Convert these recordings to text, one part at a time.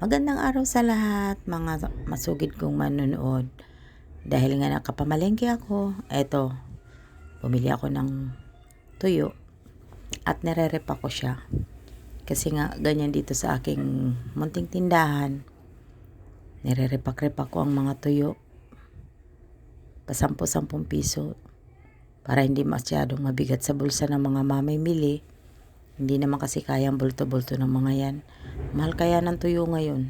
Magandang araw sa lahat, mga masugid kong manunood. Dahil nga nakapamalengke ako, eto, bumili ako ng tuyo at nire-repa ko siya. Kasi nga, ganyan dito sa aking munting tindahan. Nire-repak-repak ko ang mga tuyo. Pasampu-sampung piso. Para hindi masyadong mabigat sa bulsa ng mga mamimili. Hindi naman kasi kayang bulto-bulto ng mga yan. Mahal kaya ng tuyo ngayon.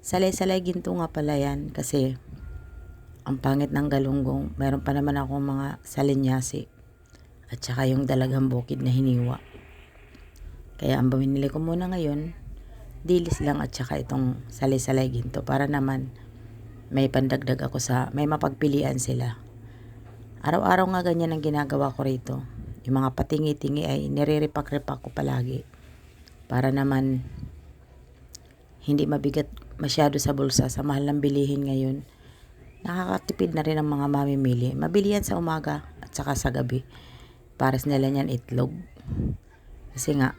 Salay-salay ginto nga pala yan kasi ang pangit ng galunggong. Meron pa naman akong mga salinyasi at saka yung dalagang bukid na hiniwa. Kaya ang binili ko muna ngayon, dilis lang at saka itong salay-salay ginto para naman may pandagdag ako sa, may mapagpilian sila. Araw-araw nga ganyan ang ginagawa ko rito. Yung mga patingi-tingi ay nire-repak-repak ko palagi. Para naman hindi mabigat masyado sa bulsa sa mahal ng bilihin ngayon. Nakakatipid na rin ang mga mamimili. Mabili yan sa umaga at saka sa gabi. Pares nila niyan itlog. Kasi nga,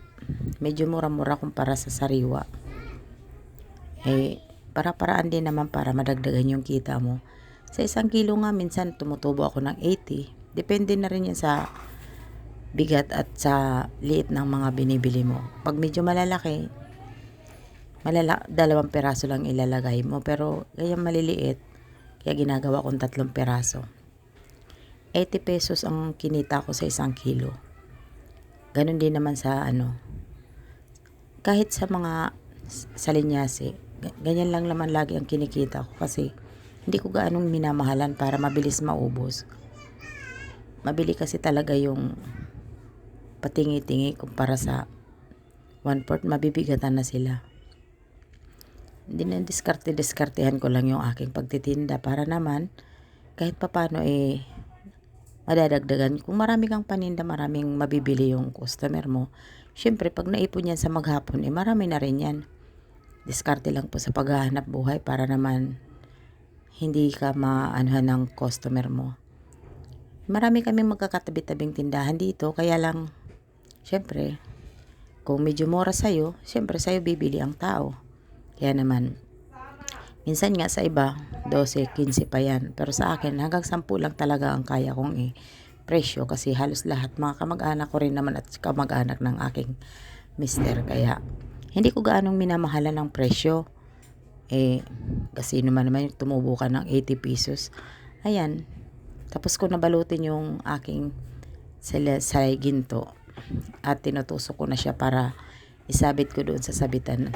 medyo mura-mura kumpara sa sariwa. Eh, para-paraan din naman para madagdagan yung kita mo. Sa isang kilo nga, minsan tumutubo ako ng 80. Depende na rin yan sa bigat at sa liit ng mga binibili mo. Pag medyo malalaki, malala, dalawang peraso lang ilalagay mo. Pero ganyan maliliit, kaya ginagawa kong tatlong peraso. 80 pesos ang kinita ko sa isang kilo. Ganon din naman sa ano. Kahit sa mga salinyasi, ganyan lang naman lagi ang kinikita ko kasi hindi ko gaanong minamahalan para mabilis maubos. Mabili kasi talaga yung patingi-tingi kumpara sa one fourth mabibigatan na sila. Hindi na diskarte-diskartehan ko lang yung aking pagtitinda para naman kahit papano eh madadagdagan. Kung marami kang paninda, maraming mabibili yung customer mo. Siyempre, pag naipon yan sa maghapon, eh marami na rin yan. Diskarte lang po sa paghahanap buhay para naman hindi ka maanuhan ng customer mo. Marami kaming magkakatabi-tabing tindahan dito, kaya lang, syempre, kung medyo mura sa'yo, syempre sa'yo bibili ang tao. Kaya naman, minsan nga sa iba, 12, 15 pa yan. Pero sa akin, hanggang 10 lang talaga ang kaya kong i presyo kasi halos lahat mga kamag-anak ko rin naman at kamag-anak ng aking mister. Kaya, hindi ko gaanong minamahalan ng presyo. Eh, kasi naman naman tumubo ka ng 80 pesos. Ayan, tapos ko nabalutin yung aking sila sa ginto at tinutusok ko na siya para isabit ko doon sa sabitan.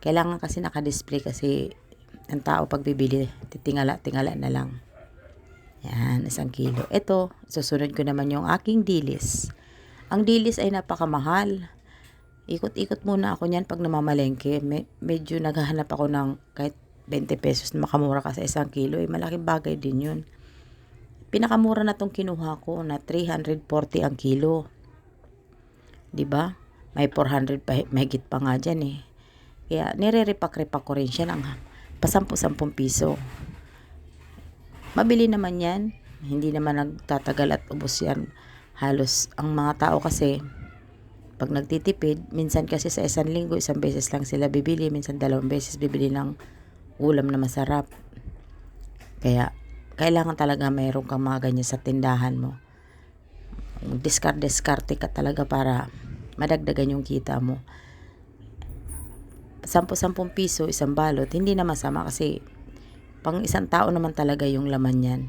Kailangan kasi naka-display kasi ang tao pag bibili, titingala-tingala na lang. Yan, isang kilo. Ito, susunod ko naman yung aking dilis. Ang dilis ay napakamahal. Ikot-ikot muna ako niyan pag namamalengke. Me- medyo naghahanap ako ng kahit 20 pesos na makamura ka sa isang kilo. Eh, malaking bagay din yun. Pinakamura na tong kinuha ko na 340 ang kilo. 'Di ba? May 400 pa, mahigit pa nga dyan eh. Kaya nire-repak-repak ko rin siya ng pasampu-sampung piso. Mabili naman yan. Hindi naman nagtatagal at ubos yan. Halos ang mga tao kasi pag nagtitipid, minsan kasi sa isang linggo, isang beses lang sila bibili, minsan dalawang beses bibili ng ulam na masarap. Kaya kailangan talaga mayroon kang mga ganyan sa tindahan mo. Discard-discarte ka talaga para madagdagan yung kita mo. 10-10 piso, isang balot, hindi na masama kasi pang isang tao naman talaga yung laman yan.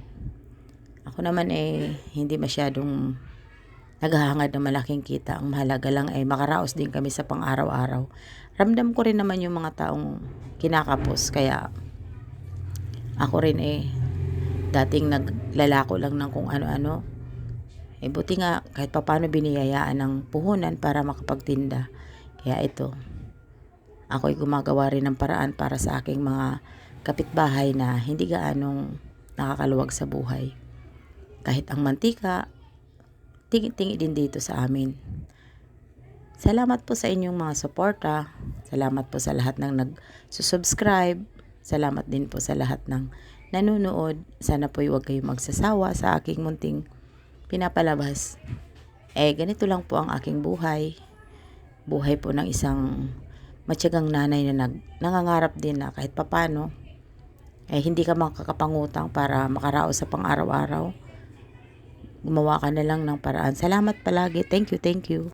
Ako naman eh, hindi masyadong naghahangad ng malaking kita. Ang mahalaga lang ay makaraos din kami sa pang-araw-araw. Ramdam ko rin naman yung mga taong kinakapos. Kaya ako rin eh, dating naglalako lang ng kung ano-ano. Eh buti nga kahit papano biniyayaan ng puhunan para makapagtinda. Kaya ito, ako'y gumagawa rin ng paraan para sa aking mga kapitbahay na hindi gaanong nakakaluwag sa buhay. Kahit ang mantika, tingi-tingi din dito sa amin. Salamat po sa inyong mga suporta. Salamat po sa lahat ng nag-subscribe. Salamat din po sa lahat ng nanonood. Sana po huwag kayong magsasawa sa aking munting pinapalabas. Eh, ganito lang po ang aking buhay. Buhay po ng isang matyagang nanay na nag, nangangarap din na kahit papano, eh hindi ka makakapangutang para makaraos sa pang-araw-araw. Gumawa ka na lang ng paraan. Salamat palagi. Thank you, thank you.